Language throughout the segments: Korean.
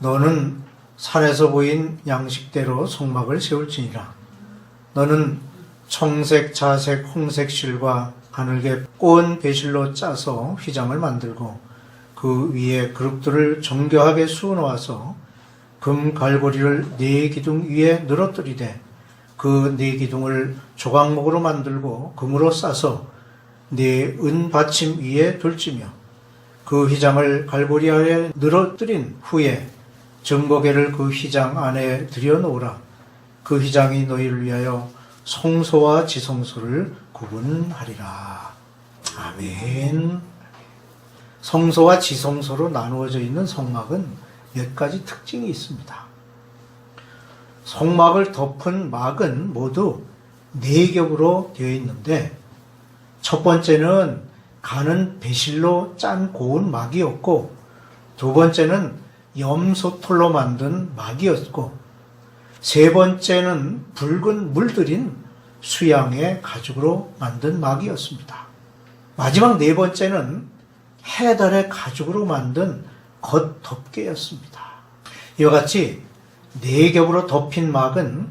너는 산에서 보인 양식대로 성막을 세울지니라. 너는 청색, 자색, 홍색 실과 가늘게 꼬은 배실로 짜서 휘장을 만들고 그 위에 그룹들을 정교하게 수놓아서 금 갈고리를 네 기둥 위에 늘어뜨리되 그 네 기둥을 조각목으로 만들고 금으로 싸서 네 은 받침 위에 둘지며 그 휘장을 갈고리 아래 늘어뜨린 후에 증거계를 그 휘장 안에 들여놓으라. 그 휘장이 너희를 위하여 성소와 지성소를 구분하리라. 아멘. 성소와 지성소로 나누어져 있는 성막은 몇 가지 특징이 있습니다. 성막을 덮은 막은 모두 네 겹으로 되어 있는데 첫 번째는 가는 배실로 짠 고운 막이었고 두 번째는 염소털로 만든 막이었고 세 번째는 붉은 물들인 수양의 가죽으로 만든 막이었습니다. 마지막 네 번째는 해달의 가죽으로 만든 겉덮개였습니다. 이와 같이 네 겹으로 덮인 막은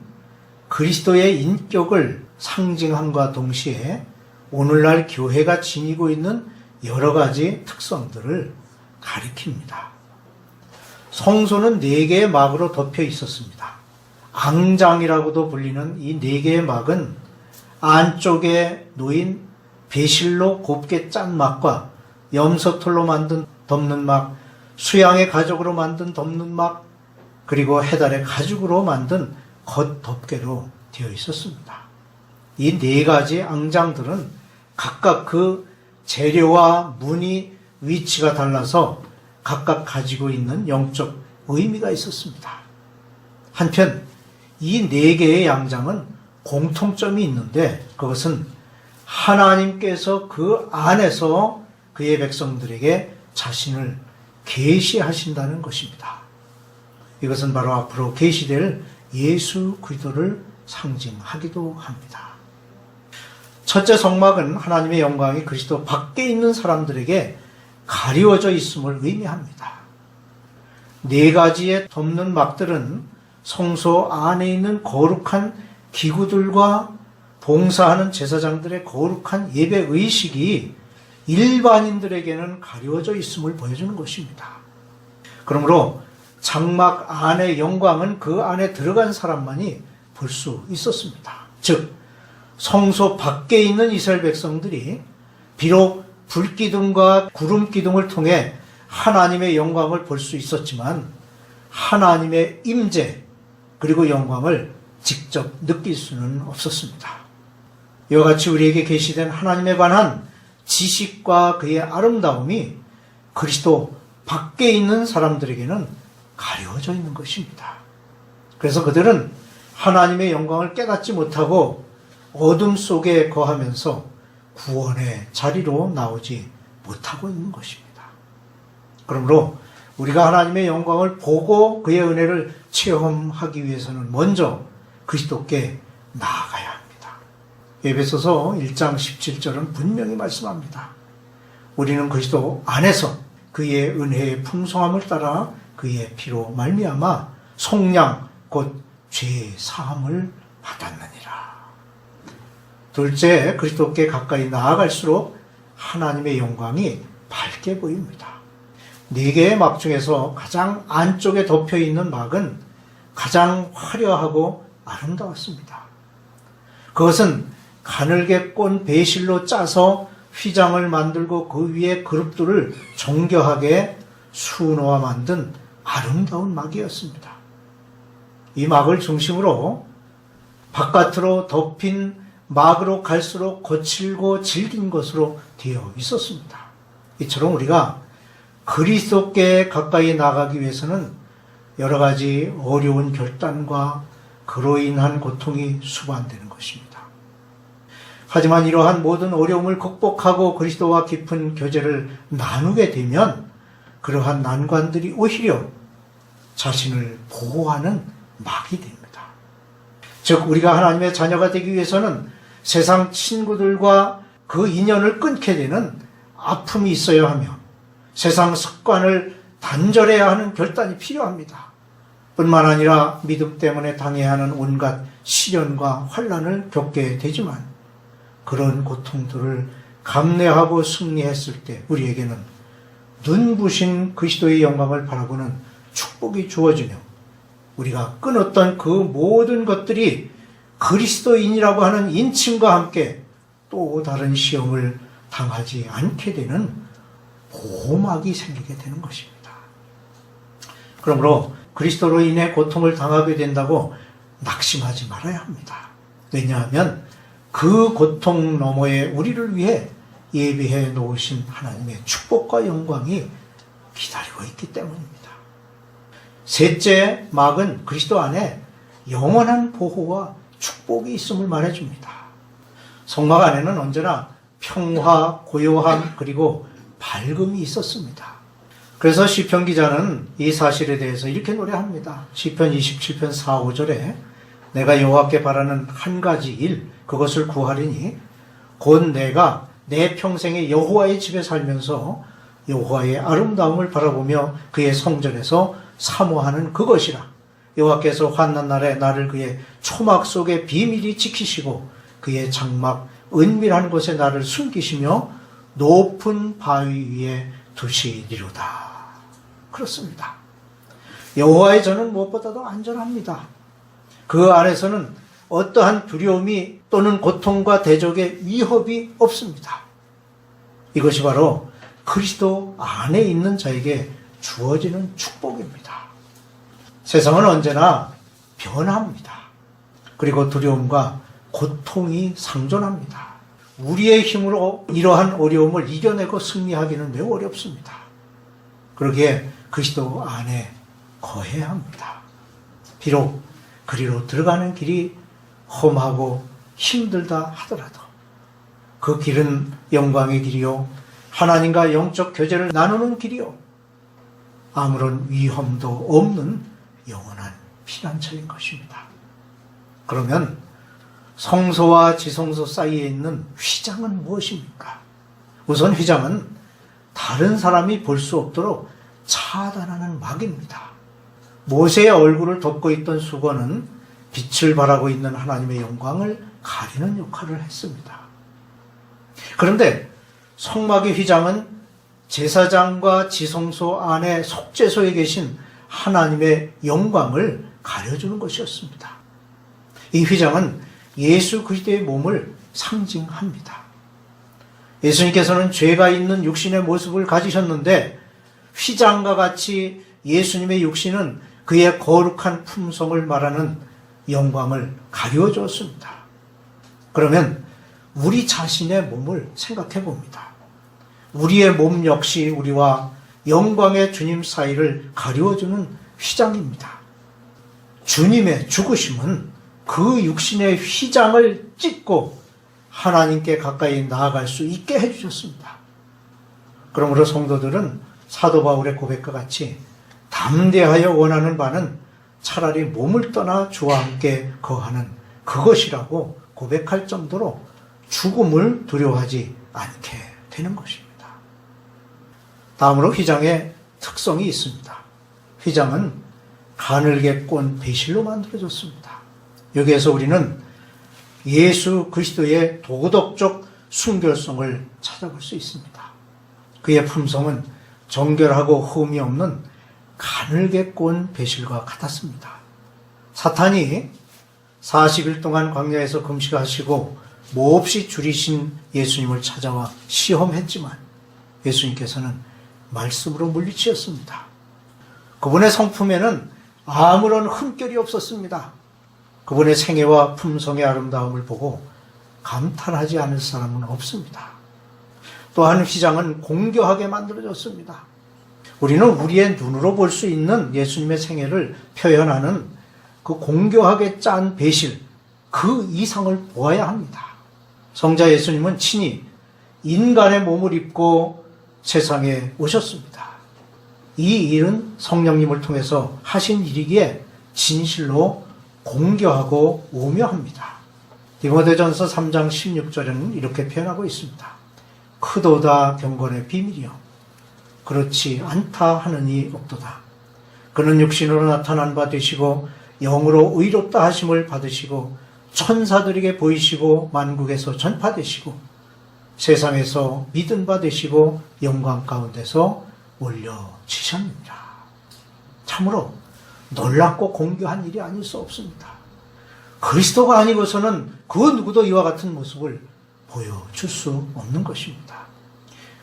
그리스도의 인격을 상징함과 동시에 오늘날 교회가 지니고 있는 여러 가지 특성들을 가리킵니다. 성소는 네 개의 막으로 덮여 있었습니다. 앙장이라고도 불리는 이 네 개의 막은 안쪽에 놓인 배실로 곱게 짠 막과 염소털로 만든 덮는 막, 수양의 가죽으로 만든 덮는 막, 그리고 해달의 가죽으로 만든 겉덮개로 되어 있었습니다. 이 네 가지 앙장들은 각각 그 재료와 무늬, 위치가 달라서 각각 가지고 있는 영적 의미가 있었습니다. 한편 이 네 개의 양장은 공통점이 있는데 그것은 하나님께서 그 안에서 그의 백성들에게 자신을 계시하신다는 것입니다. 이것은 바로 앞으로 계시될 예수 그리스도를 상징하기도 합니다. 첫째 성막은 하나님의 영광이 그리스도 밖에 있는 사람들에게 가리워져 있음을 의미합니다. 네 가지의 덮는 막들은 성소 안에 있는 거룩한 기구들과 봉사하는 제사장들의 거룩한 예배 의식이 일반인들에게는 가려져 있음을 보여주는 것입니다. 그러므로 장막 안의 영광은 그 안에 들어간 사람만이 볼 수 있었습니다. 즉, 성소 밖에 있는 이스라엘 백성들이 비록 불기둥과 구름기둥을 통해 하나님의 영광을 볼 수 있었지만 하나님의 임재 그리고 영광을 직접 느낄 수는 없었습니다. 이와 같이 우리에게 계시된 하나님에 관한 지식과 그의 아름다움이 그리스도 밖에 있는 사람들에게는 가려져 있는 것입니다. 그래서 그들은 하나님의 영광을 깨닫지 못하고 어둠 속에 거하면서 구원의 자리로 나오지 못하고 있는 것입니다. 그러므로 우리가 하나님의 영광을 보고 그의 은혜를 체험하기 위해서는 먼저 그리스도께 나아가야 합니다. 에베소서 1장 17절은 분명히 말씀합니다. 우리는 그리스도 안에서 그의 은혜의 풍성함을 따라 그의 피로 말미암아 속량 곧 죄 사함을 받았느니라. 둘째, 그리스도께 가까이 나아갈수록 하나님의 영광이 밝게 보입니다. 네 개의 막 중에서 가장 안쪽에 덮여 있는 막은 가장 화려하고 아름다웠습니다. 그것은 가늘게 꼰 배실로 짜서 휘장을 만들고 그 위에 그룹들을 정교하게 수놓아 만든 아름다운 막이었습니다. 이 막을 중심으로 바깥으로 덮인 막으로 갈수록 거칠고 질긴 것으로 되어 있었습니다. 이처럼 우리가 그리스도께 가까이 나가기 위해서는 여러 가지 어려운 결단과 그로 인한 고통이 수반되는 것입니다. 하지만 이러한 모든 어려움을 극복하고 그리스도와 깊은 교제를 나누게 되면 그러한 난관들이 오히려 자신을 보호하는 막이 됩니다. 즉, 우리가 하나님의 자녀가 되기 위해서는 세상 친구들과 그 인연을 끊게 되는 아픔이 있어야 하며 세상 습관을 단절해야 하는 결단이 필요합니다. 뿐만 아니라 믿음 때문에 당해야 하는 온갖 시련과 환란을 겪게 되지만 그런 고통들을 감내하고 승리했을 때 우리에게는 눈부신 그리스도의 영광을 바라보는 축복이 주어지며 우리가 끊었던 그 모든 것들이 그리스도인이라고 하는 인칭과 함께 또 다른 시험을 당하지 않게 되는 보호막이 생기게 되는 것입니다. 그러므로 그리스도로 인해 고통을 당하게 된다고 낙심하지 말아야 합니다. 왜냐하면 그 고통 너머에 우리를 위해 예비해 놓으신 하나님의 축복과 영광이 기다리고 있기 때문입니다. 셋째 막은 그리스도 안에 영원한 보호와 축복이 있음을 말해줍니다. 성막 안에는 언제나 평화, 고요함, 그리고 밝음이 있었습니다. 그래서 시편 기자는 이 사실에 대해서 이렇게 노래합니다. 시편 27편 4, 5절에 내가 여호와께 바라는 한 가지 일 그것을 구하리니 곧 내가 내 평생에 여호와의 집에 살면서 여호와의 아름다움을 바라보며 그의 성전에서 사모하는 그것이라. 여호와께서 환난 날에 나를 그의 초막 속에 비밀히 지키시고 그의 장막 은밀한 곳에 나를 숨기시며 높은 바위 위에 두시리로다. 그렇습니다. 여호와의 전은 무엇보다도 안전합니다. 그 안에서는 어떠한 두려움이 또는 고통과 대적의 위협이 없습니다. 이것이 바로 그리스도 안에 있는 자에게 주어지는 축복입니다. 세상은 언제나 변합니다. 그리고 두려움과 고통이 상존합니다. 우리의 힘으로 이러한 어려움을 이겨내고 승리하기는 매우 어렵습니다. 그러기에 그리스도 안에 거해야 합니다. 비록 그리로 들어가는 길이 험하고 힘들다 하더라도 그 길은 영광의 길이요 하나님과 영적 교제를 나누는 길이요 아무런 위험도 없는 영원한 피난처인 것입니다. 그러면 성소와 지성소 사이에 있는 휘장은 무엇입니까? 우선 휘장은 다른 사람이 볼 수 없도록 차단하는 막입니다. 모세의 얼굴을 덮고 있던 수건은 빛을 발하고 있는 하나님의 영광을 가리는 역할을 했습니다. 그런데 성막의 휘장은 제사장과 지성소 안에 속죄소에 계신 하나님의 영광을 가려주는 것이었습니다. 이 휘장은 예수 그리스도의 몸을 상징합니다. 예수님께서는 죄가 있는 육신의 모습을 가지셨는데 휘장과 같이 예수님의 육신은 그의 거룩한 품성을 말하는 영광을 가려 주었습니다. 그러면 우리 자신의 몸을 생각해 봅니다. 우리의 몸 역시 우리와 영광의 주님 사이를 가려주는 휘장입니다. 주님의 죽으심은 그 육신의 휘장을 찢고 하나님께 가까이 나아갈 수 있게 해주셨습니다. 그러므로 성도들은 사도 바울의 고백과 같이 담대하여 원하는 바는 차라리 몸을 떠나 주와 함께 거하는 그것이라고 고백할 정도로 죽음을 두려워하지 않게 되는 것입니다. 다음으로 휘장의 특성이 있습니다. 휘장은 가늘게 꼰 배실로 만들어졌습니다. 여기에서 우리는 예수 그리스도의 도덕적 순결성을 찾아볼 수 있습니다. 그의 품성은 정결하고 흠이 없는 가늘게 꼰 배실과 같았습니다. 사탄이 40일 동안 광야에서 금식하시고 몹시 줄이신 예수님을 찾아와 시험했지만 예수님께서는 말씀으로 물리치었습니다. 그분의 성품에는 아무런 흠결이 없었습니다. 그분의 생애와 품성의 아름다움을 보고 감탄하지 않을 사람은 없습니다. 또한 휘장은 공교하게 만들어졌습니다. 우리는 우리의 눈으로 볼 수 있는 예수님의 생애를 표현하는 그 공교하게 짠 배실, 그 이상을 보아야 합니다. 성자 예수님은 친히 인간의 몸을 입고 세상에 오셨습니다. 이 일은 성령님을 통해서 하신 일이기에 진실로 공교하고 오묘합니다. 디모데전서 3장 16절에는 이렇게 표현하고 있습니다. 크도다 경건의 비밀이요. 그렇지 않다 하느니 없도다. 그는 육신으로 나타난 바 되시고 영으로 의롭다 하심을 받으시고 천사들에게 보이시고 만국에서 전파되시고 세상에서 믿은 바 되시고 영광 가운데서 올려지셨느니라. 참으로 놀랍고 공교한 일이 아닐 수 없습니다. 그리스도가 아니고서는 그 누구도 이와 같은 모습을 보여줄 수 없는 것입니다.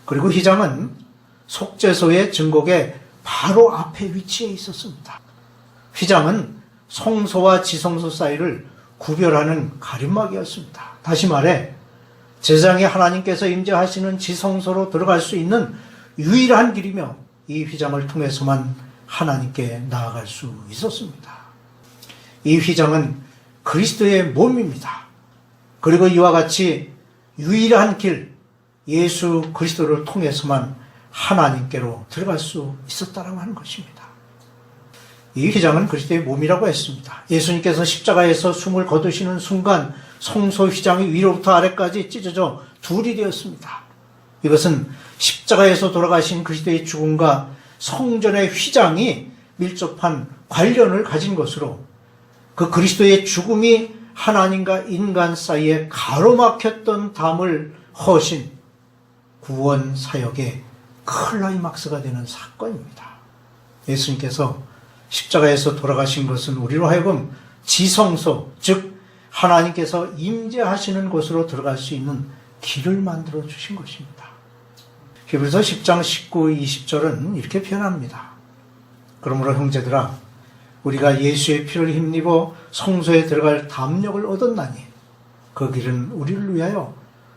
그리고 휘장은 속죄소의 증곡의 바로 앞에 위치해 있었습니다. 휘장은 성소와 지성소 사이를 구별하는 가림막이었습니다. 다시 말해 제장에 하나님께서 임재하시는 지성소로 들어갈 수 있는 유일한 길이며 이 휘장을 통해서만 하나님께 나아갈 수 있었습니다. 이 휘장은 그리스도의 몸입니다. 그리고 이와 같이 유일한 길, 예수 그리스도를 통해서만 하나님께로 들어갈 수 있었다라고 하는 것입니다. 이 휘장은 그리스도의 몸이라고 했습니다. 예수님께서 십자가에서 숨을 거두시는 순간 성소 휘장이 위로부터 아래까지 찢어져 둘이 되었습니다. 이것은 십자가에서 돌아가신 그리스도의 죽음과 성전의 휘장이 밀접한 관련을 가진 것으로 그 그리스도의 죽음이 하나님과 인간 사이에 가로막혔던 담을 허신 구원 사역의 클라이막스가 되는 사건입니다. 예수님께서 십자가에서 돌아가신 것은 우리로 하여금 지성소, 즉 하나님께서 임재하시는 곳으로 들어갈 수 있는 길을 만들어 주신 것입니다. 히브리서 10장 19, 20절은 이렇게 표현합니다. 그러므로 형제들아 우리가 예수의 피를 힘입어 성소에 들어갈 담력을 얻었나니 그 길은 우리를 위하여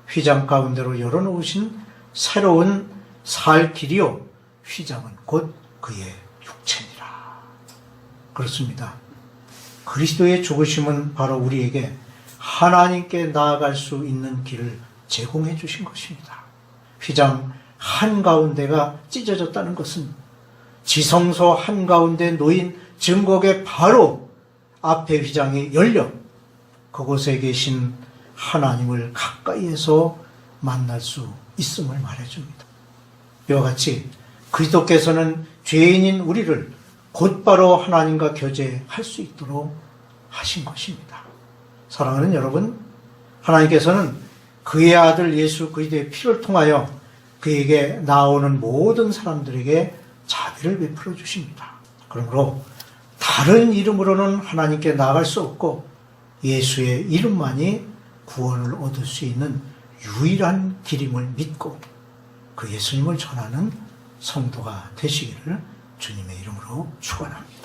휘장 가운데로 열어놓으신 새로운 살 길이요 휘장은 곧 그의 육체니라. 그렇습니다. 그리스도의 죽으심은 바로 우리에게 하나님께 나아갈 수 있는 길을 제공해 주신 것입니다. 휘장 한가운데가 찢어졌다는 것은 지성소 한가운데 놓인 증거의 바로 앞에 휘장이 열려 그곳에 계신 하나님을 가까이에서 만날 수 있음을 말해줍니다. 이와 같이 그리스도께서는 죄인인 우리를 곧바로 하나님과 교제할 수 있도록 하신 것입니다. 사랑하는 여러분, 하나님께서는 그의 아들 예수 그리스도의 피를 통하여 그에게 나오는 모든 사람들에게 자비를 베풀어 주십니다. 그러므로 다른 이름으로는 하나님께 나아갈 수 없고 예수의 이름만이 구원을 얻을 수 있는 유일한 길임을 믿고 그 예수님을 전하는 성도가 되시기를 주님의 이름으로 축원합니다.